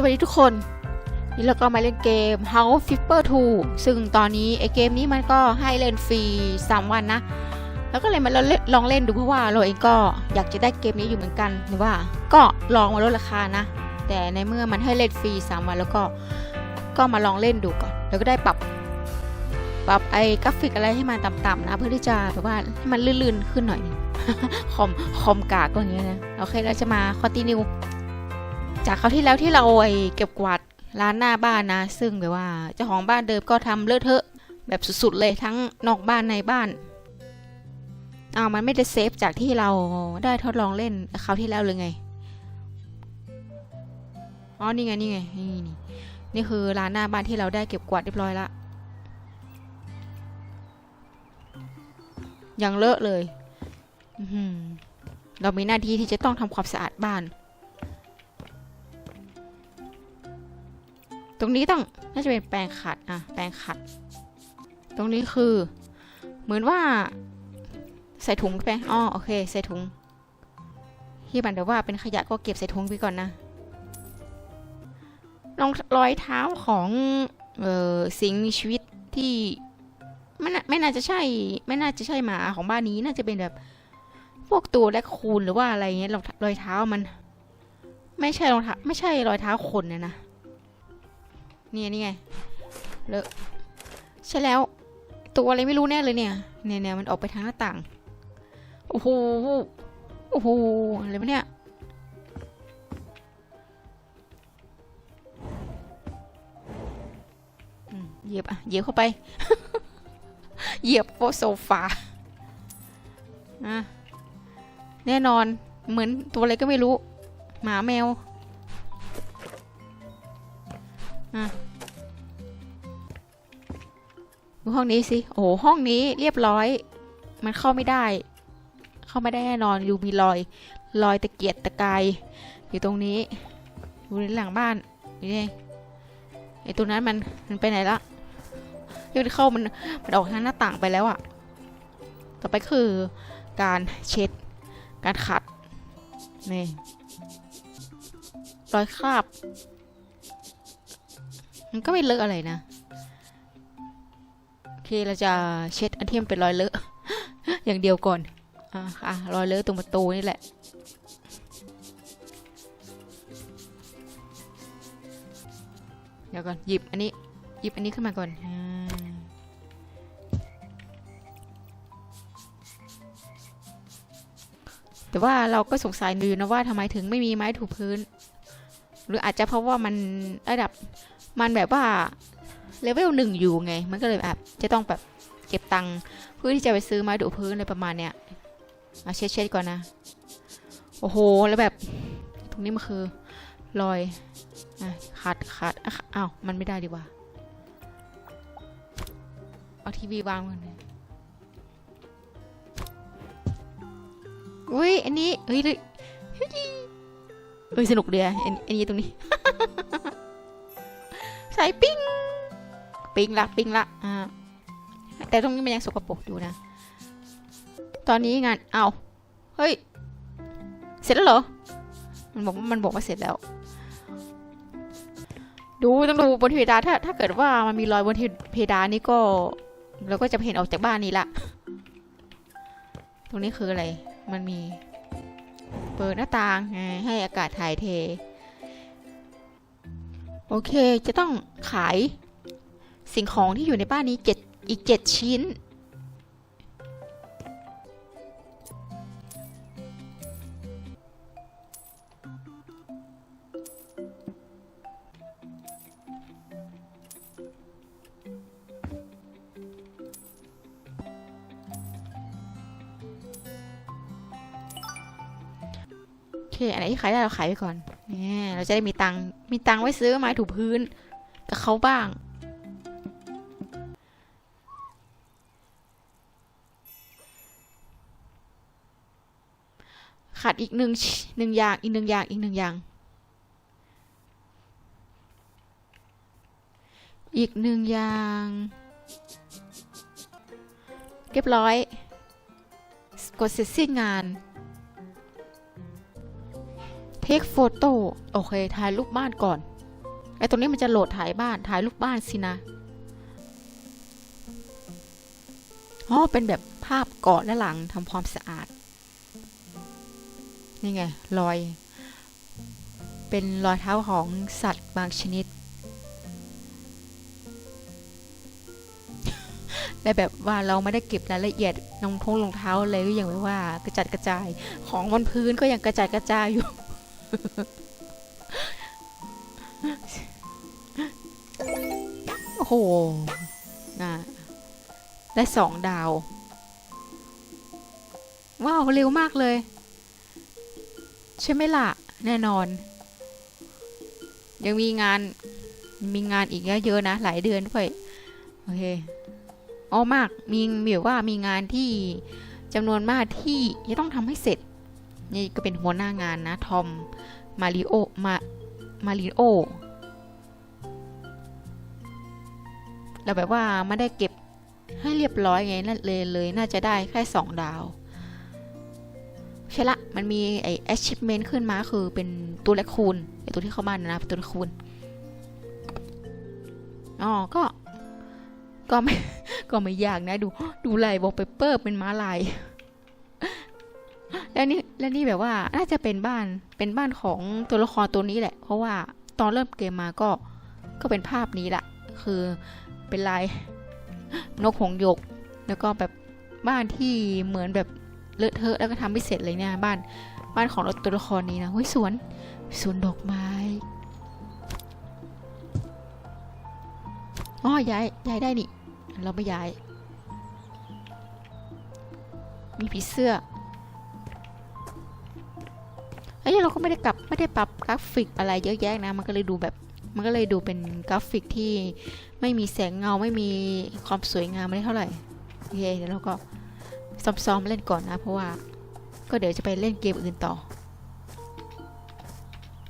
สวัสดีทุกคน นี่เราก็มาเล่นเกม House Flipper 2 ซึ่งตอนนี้ไอเกมนี้มันก็ให้เล่นฟรี 3 วันนะ แล้วก็เลยมาลองเล่นดูเพราะว่าเราเองก็อยากจะได้เกมนี้อยู่เหมือนกันหรือว่าก็ลองมาลดราคานะ แต่ในเมื่อมันให้เล่นฟรี 3 วันแล้วก็ก็มาลองเล่นดูก่อน แล้วก็ได้ปรับ ปรับไอกราฟิกอะไรให้มันต่ำๆนะ เพื่อที่จะแบบว่าให้มันลื่นๆขึ้นหน่อยคอมคอมกากก็อย่างเงี้ยนะโอเคเราจะมาคอนติเนีย จากคราวที่แล้วที่เราไอเก็บกวาดร้านหน้าบ้านนะ ซึ่งแบบว่าเจ้าของบ้านเดิมก็ทำเลอะเทอะ แบบสุดๆเลยทั้งนอกบ้านในบ้านอ้าวมันไม่ได้เซฟจากที่เราได้ทดลองเล่นคราวที่แล้วเลยไงอ๋อนี่ไงนี่ไงนี่นี่นี่คือร้านหน้าบ้านที่เราได้เก็บกวาดเรียบร้อยละยังเลอะเลยอืเรามีหน้าที่ที่จะต้องทำความสะอาดบ้าน ตรงนี้ต้องน่าจะเป็นแปรงขัดอะแปรงขัด ตรงนี้คือ เหมือนว่า ใส่ถุงไปอ๋อโอเค ใส่ถุงที่มันเดว่าเป็นขยะก็เก็บใส่ถุงไปก่อนนะรองรอยเท้าของเออสิ่งมีชีวิตที่ไม่น่าไม่น่าจะใช่ ไม่น่าจะใช่หมาของบ้านนี้น่าจะเป็นแบบ พวกตัวและคูนหรือว่าอะไรเงี้ยรอยเท้ามัน ไม่ใช่รองเท้าไม่ใช่รอยเท้าคนนะนะ นี่ยนี่ไงเลอะใช่แล้ว ตัวอะไรไม่รู้แน่เลยเนี่ยเนี่ยเนี่ยมันออกไปทางหน้าต่างโอ้โหโอ้โหอะไรวะเนี่ยเหยียบอะเหยียบเข้าไป เหยียบโปโซฟาอะแน่นอนเหมือนตัวอะไรก็ไม่รู้ หมาแมว ดูห้องนี้สิโอ้ห้องนี้เรียบร้อย มันเข้าไม่ได้ เข้าไม่ได้แน่นอนดูมีรอย รอยตะเกียกตะกายอยู่ตรงนี้ อยู่ในหลังบ้านนี่ไงไอตัวนั้นมันมันไปไหนละยังไม่เข้ามันมันออกทางหน้าต่างไปแล้วอะต่อไปคือการเช็ด การขัดนี่รอยคราบ มันก็ไม่เลอะอะไรนะ โอเคเราจะเช็ดอันที่มันเป็นรอยเลอะ อย่างเดียวก่อน อ่าอะรอยเลอะตรงประตูนี่แหละเดี๋ยวก่อนหยิบอันนี้หยิบอันนี้ขึ้นมาก่อนอแต่ว่าเราก็สงสัยอยู่นะว่าทำไมถึงไม่มีไม้ถูพื้น หรืออาจจะเพราะว่ามันระดับ มันแบบว่าเลเวลหนึ่งอยู่ไง มันก็เลยแบบจะต้องแบบเก็บตังค์เพื่อที่จะไปซื้อไม้ดูพื้นอะไรประมาณเนี้ยเอาเช็ดเช็ดก่อนนะ โอ้โห แล้วแบบ ตรงนี้มันคือรอยอขาดขาดอ้าวมันไม่ได้ดีกว่า เอาทีวีวางมันเลยอุ้ยอันนี้เฮ้ยเฮ้ยเฮ้ยสนุกเดียอันอันนี้ตรงนี้ ใส่ปิ้ง ปิ้งละปิ้งละอ่าแต่ตรงนี้มันยังสกปรกอยู่นะ ตอนนี้งานเอาเฮ้ย เสร็จแล้วเหรอ มันบอกมันบอกว่าเสร็จแล้ว ดูต้องดูบนเพดานถ้า ถ้าเกิดว่ามันมีรอยบนเพดานนี่ก็เราก็จะเห็นออกจากบ้านนี้ละ ตรงนี้คืออะไร มันมี เปิดหน้าต่างไงให้อากาศถ่ายเท โอเค จะต้องขายสิ่งของที่อยู่ในบ้านนี้เจ็ดอีกเจ็ดชิ้น โอเค อันไหนที่ขายได้เราขายไปก่อน เนี่ยเราจะได้มีตังมีตังไว้ซื้อไม้ถูพื้น กับเขาบ้าง ขาดอีกหนึ่งหนึ่งอย่างอีกหนึ่งอย่างอีกหนึ่งอย่าง อีกหนึ่งอย่างเรียบร้อย กดเสร็จสิ้นงาน เทคโฟโต้โอเค ถ่ายรูปบ้านก่อน ไอ้ตรงนี้มันจะโหลดถ่ายบ้าน ถ่ายรูปบ้านสินะ อ๋อ เป็นแบบภาพก่อนและหลังทำความสะอาด นี่ไง รอย เป็นรอยเท้าของสัตว์บางชนิด และแบบว่าเราไม่ได้เก็บรายละเอียดรองท้องรองเท้าเลยก็ยังแบบว่า กระจัดกระจาย ของบนพื้นก็ยังกระจัดกระจายอยู่ โอ้โหน่ะได้สองดาว ว้าว เร็วมากเลย ใช่ไหมล่ะ แน่นอน ยังมีงานมีงานอีกเยอะๆนะ หลายเดือนด้วย โอเคอ๋อมาก มีมีว่ามีงานที่จำนวนมากที่จะต้องทำให้เสร็จ นี่ก็เป็นหัวหน้างานนะ ทอม มาริโอ มา มาริโอ เราแบบว่าไม่ได้เก็บให้เรียบร้อยไงนั่นเลยเลย น่าจะได้แค่สองดาว ใช่ละ มันมีไอ้ achievement ขึ้นมาคือเป็นตัวละคูณไอ้ตัวที่เข้ามานะเป็นตัวลคูณอ๋อก็ก็ไม่ก็ไม่ยากนะ ดูดูลายบอกเปเปอร์เป็นม้าลาย แล้วนี่แล้วนี่แบบว่าน่าจะเป็นบ้านเป็นบ้านของตัวละครตัวนี้แหละ เพราะว่าตอนเริ่มเกมมาก็ก็เป็นภาพนี้แหละคือเป็นลายนกหงส์หยก แล้วก็แบบบ้านที่เหมือนแบบเลอะเทอะแล้วก็ทำไม่เสร็จเลยเนี่ยบ้านบ้านของตัวละครนี้นะเฮ้ยสวนสวนดอกไม้อ๋อย้ายย้ายได้นี่ เราไม่ย้าย มีผีเสื้อ เราก็ไม่ได้กลับไม่ได้ปรับกราฟิกอะไรเยอะแยะนะมันก็เลยดูแบบมันก็เลยดูเป็นกราฟิกที่ไม่มีแสงเงาไม่มีความสวยงามไม่ได้เท่าไหร่โอเคเดี๋ยวเราก็ซ้อมๆเล่นก่อนนะ เพราะว่าก็เดี๋ยวจะไปเล่นเกมอื่นต่อ